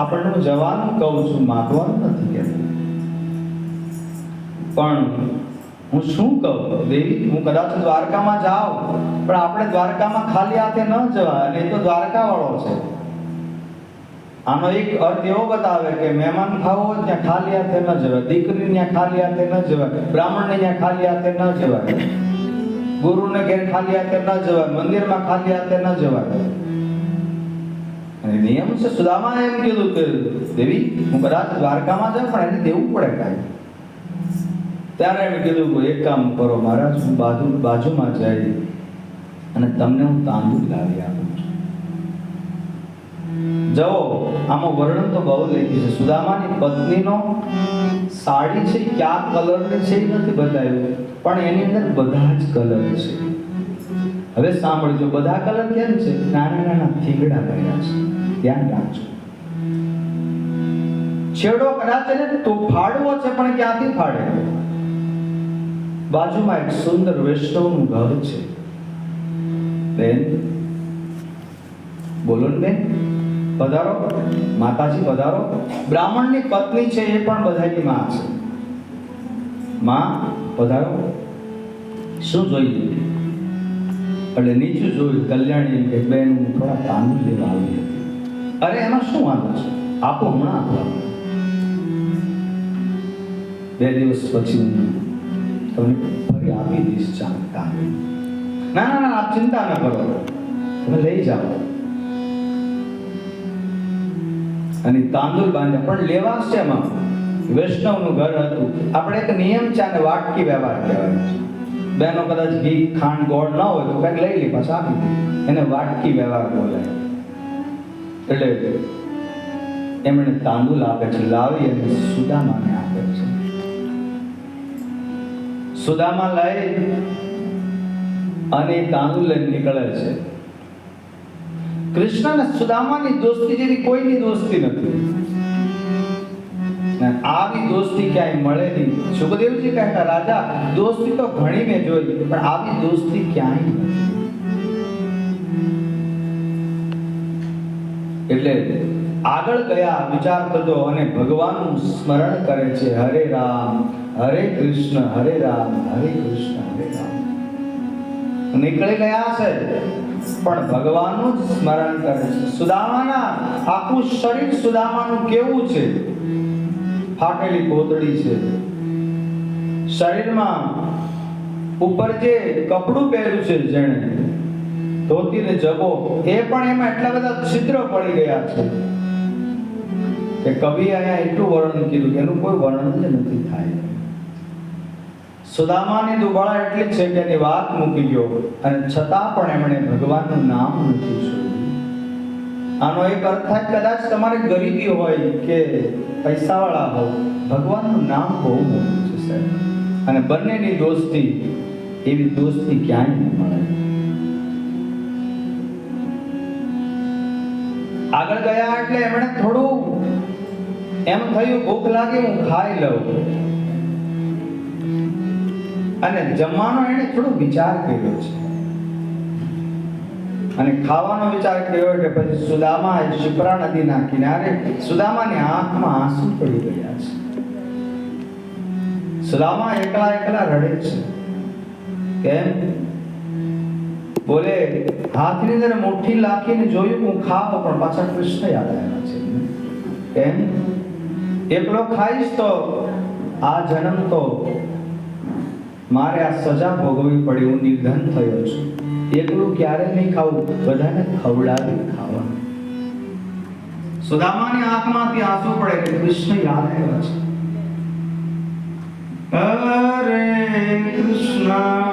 આપણને હું જવાનું કહું છું, માગવાનું નથી કહેતો પણ હું શું કહું? દેવી હું કદાચ દ્વારકામાં જાઉં, પણ આપણે દ્વારકામાં ખાલી હાથે ન જવાય એ તો દ્વારકા વાળો છે. આનો એક અર્થ એવો બતાવે કે મહેમાન ખાવો ત્યાં ખાલી હાથે ન જવાય દીકરી ત્યાં ખાલી હાથે ન જવાય, બ્રાહ્મણને ત્યાં ખાલી હાથે ન જવાય, ગુરુને ઘેર ખાલી હાથે ન જવાય, મંદિરમાં ખાલી હાથે ન જવાય. અને નિયમ છે સુદામાએ એમ કીધું કે, દેવી, હું કદાચ દ્વારકામાં જાઉં, પણ એને દેવું પડે કાંઈ. ત્યારે એમ કીધું એક કામ કરો, મહારાજ, હું બાજુ, બાજુમાં જઈ અને તમને હું તાંદુલ લાવી આપું જવો આમાં વર્ણન તો બહુ લખ્યું છે. સુદામાની પત્નીનો સાડી છે, કયા કલરની છે નથી બતાવ્યું, પણ એની અંદર બધા જ કલર છે. હવે સાંભળજો, બધા કલર કેમ છે? નાના નાના થીગડા કર્યા છે. ધ્યાન રાખજો. છેડો કદાચ એને તો ફાડવો છે, પણ ક્યાંથી ફાડે? બાજુમાં એક સુંદર વૈષ્ણવનું ઘર છે. બેન, બોલો ને બેન. પધારો. માતાજી, પધારો. બ્રાહ્મણની પત્ની છે એ પણ બધાની માં છે. માં, પધારો. શું જોઈએ એટલે નીચું જોયું, કલ્યાણી કે, બેન, હું થોડા પાણી લેવા આવી હતી અરે, એમાં શું વાંધો છે? આપો હમણાં આપો. બે દિવસ પછી હું તમને ફરી આપી દઈશ ચા કામ. ના ના ના, આપ ચિંતા ન કરો. તમે લઈ જાઓ. અને તાંદુલ બાંધ્યા. પણ લેવા એમાં. વૈષ્ણવનું ઘર હતું. આપણે એક નિયમ છે અને વાટકી વ્યવહાર કહેવાય છે. બેનો કદાચ ઘી, ખાંડ, ગોળ ન હોય તો કંઈક લઈ લે, પાછા આપી એને વાટકી વ્યવહાર બોલાય. એટલે એમણે તાંડુલ આપે છે, લાવી અને સુદામાને આપે છે. સુદામા લઈ અને તાંડુલ લઈને નીકળે છે. કૃષ્ણ અને સુદામાની દોસ્તી જેવી કોઈની દોસ્તી નથી. આવી દોસ્તી ક્યાંય મળે નહીં. સુખદેવજી કહેતા, રાજા, દોસ્તી તો ઘણી મેં જોઈ, પણ આવી દોસ્તી ક્યાંય નથી. એટલે આગળ ગયા, વિચાર કરજો અને ભગવાનનું સ્મરણ કરે છે, હરે રામ, હરે કૃષ્ણ, હરે રામ, હરે કૃષ્ણ, હરે રામ. નીકળી ગયા છે, પણ ભગવાનનું જ સ્મરણ કરે છે. સુદામાના આખું શરીર સુદામાનું કેવું છે? ફાટેલી કોતડી છે. શરીરમાં ઉપર જે કપડું પહેર્યું છે જેણે ધોતી ને જબો એ પણ એમાં એટલા બધા છિદ્ર પડી ગયા છે કે કવિ અહીંયા એટલું વર્ણન કીધું કે એનું કોઈ વર્ણન જ નથી થાય. સુદામાની દુબળા એટલી છે કે એની વાત મૂકી ગયો અને છતાં પણ એમણે ભગવાનનું નામ નથી છોડ્યું આનો એક અર્થ થાય કદાચ તમારે ગરીબી હોય કે પૈસાવાળા હો ભગવાનનું નામ બહુ મોટું છે સાહેબ. અને બંનેની દોસ્તી એવી દોસ્તી ક્યાંય ન મળે. આગળ ગયા એટલે એમણે થોડું એમ થયું, ભૂખ લાગી, હું ખાઈ લઉં. અને જમવાનો એને થોડો વિચાર કર્યો છે. અને ખાવાનો વિચાર કર્યો એટલે પછી સુદામા એ શિપ્રા નદીના કિનારે સુદામાની આંખમાં આંસુ પડી ગયા છે. સુદામા એકલા એકલા રડે છે. કેમ? બોલે હાથની અંદર મુઠ્ઠી લાખીને જોયું હું ખાવ પણ પાછા કૃષ્ણ યાદ આવ્યા છે કેમ એકલો ખાઈશ તો આ જન્મ તો મારે આ સજા ભોગવવી પડી હું નિર્ધન થયો છું એકલું ક્યારે નહીં ખાવું બધાને ખવડાવી ખાવાનું સુદામાની આંખમાંથી આંસુ પડે કે કૃષ્ણ યાદ આવ્યા છે અરે કૃષ્ણ